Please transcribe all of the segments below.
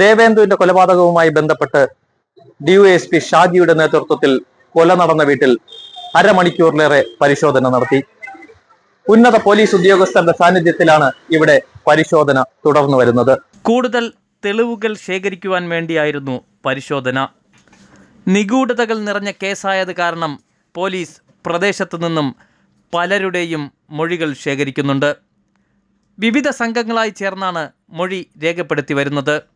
ദേവേന്ദുവിന്റെ കൊലപാതകവുമായി ബന്ധപ്പെട്ട് D U S P ഷാജിയുടെ നേതൃത്വത്തിൽ കൊല നടന്ന വീട്ടിൽ അരമണിക്കൂറിലേറെ പരിശോധന നടത്തി. ഉന്നത പോലീസ് ഉദ്യോഗസ്ഥരുടെ സാന്നിധ്യത്തിലാണ് ഇവിടെ പരിശോധന തുടർന്നു വരുന്നത്. കൂടുതൽ തെളിവുകൾ ശേഖരിക്കുവാൻ വേണ്ടിയായിരുന്നു പരിശോധന. നിഗൂഢതകൾ നിറഞ്ഞ കേസായത് കാരണം പോലീസ് പ്രദേശത്തു നിന്നും പലരുടെയും മൊഴികൾ ശേഖരിക്കുന്നുണ്ട്. വിവിധ സംഘങ്ങളായി ചേർന്നാണ് മൊഴി രേഖപ്പെടുത്തി വരുന്നത്.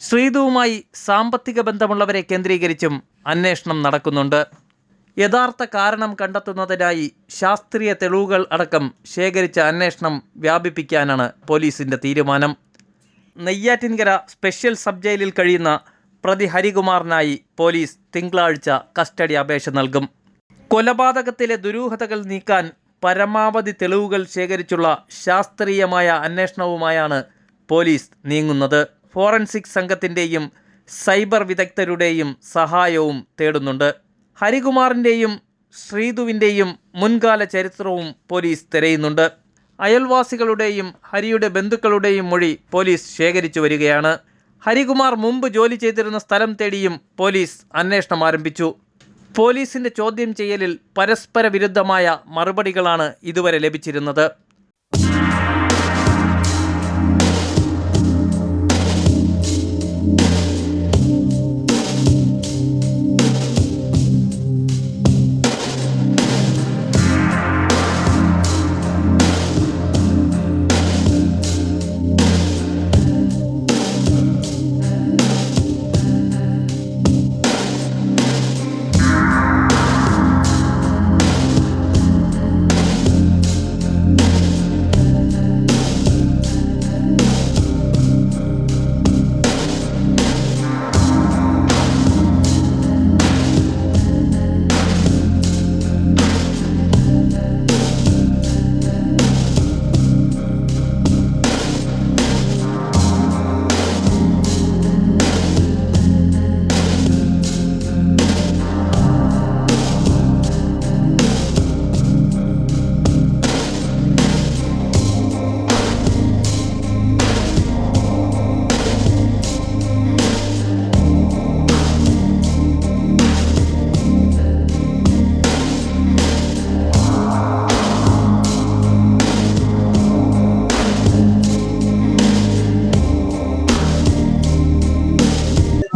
ശ്രീധുവുമായി സാമ്പത്തിക ബന്ധമുള്ളവരെ കേന്ദ്രീകരിച്ചും അന്വേഷണം നടക്കുന്നുണ്ട്. യഥാർത്ഥ കാരണം കണ്ടെത്തുന്നതിനായി ശാസ്ത്രീയ തെളിവുകൾ അടക്കം ശേഖരിച്ച അന്വേഷണം വ്യാപിപ്പിക്കാനാണ് പോലീസിന്റെ തീരുമാനം. നെയ്യാറ്റിൻകര സ്പെഷ്യൽ സബ് ജയിലിൽ കഴിയുന്ന പ്രതി ഹരികുമാറിനായി പോലീസ് തിങ്കളാഴ്ച കസ്റ്റഡി അപേക്ഷ നൽകും. കൊലപാതകത്തിലെ ദുരൂഹതകൾ നീക്കാൻ പരമാവധി തെളിവുകൾ ശേഖരിച്ചുള്ള ശാസ്ത്രീയമായ അന്വേഷണവുമായാണ് പോലീസ് നീങ്ങുന്നത്. ഫോറൻസിക് സംഘത്തിന്റെയും സൈബർ വിദഗ്ധരുടെയും സഹായവും തേടുന്നുണ്ട്. ഹരികുമാറിന്റെയും ശ്രീതുവിന്റെയും മുൻകാല ചരിത്രവും പോലീസ് തിരയുന്നുണ്ട്. അയൽവാസികളുടെയും ഹരിയുടെ ബന്ധുക്കളുടെയും മൊഴി പോലീസ് ശേഖരിച്ചു വരികയാണ്. ഹരികുമാർ മുമ്പ് ജോലി ചെയ്തിരുന്ന സ്ഥലം തേടിയും പോലീസ് അന്വേഷണം ആരംഭിച്ചു. പോലീസിന്റെ ചോദ്യം ചെയ്യലിൽ പരസ്പര വിരുദ്ധമായ മറുപടികളാണ് ഇതുവരെ ലഭിച്ചിരുന്നത്.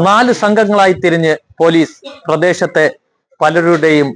നാല് സംഘങ്ങളായി തിരിഞ്ഞ് പോലീസ് പ്രദേശത്തെ പലരുടെയും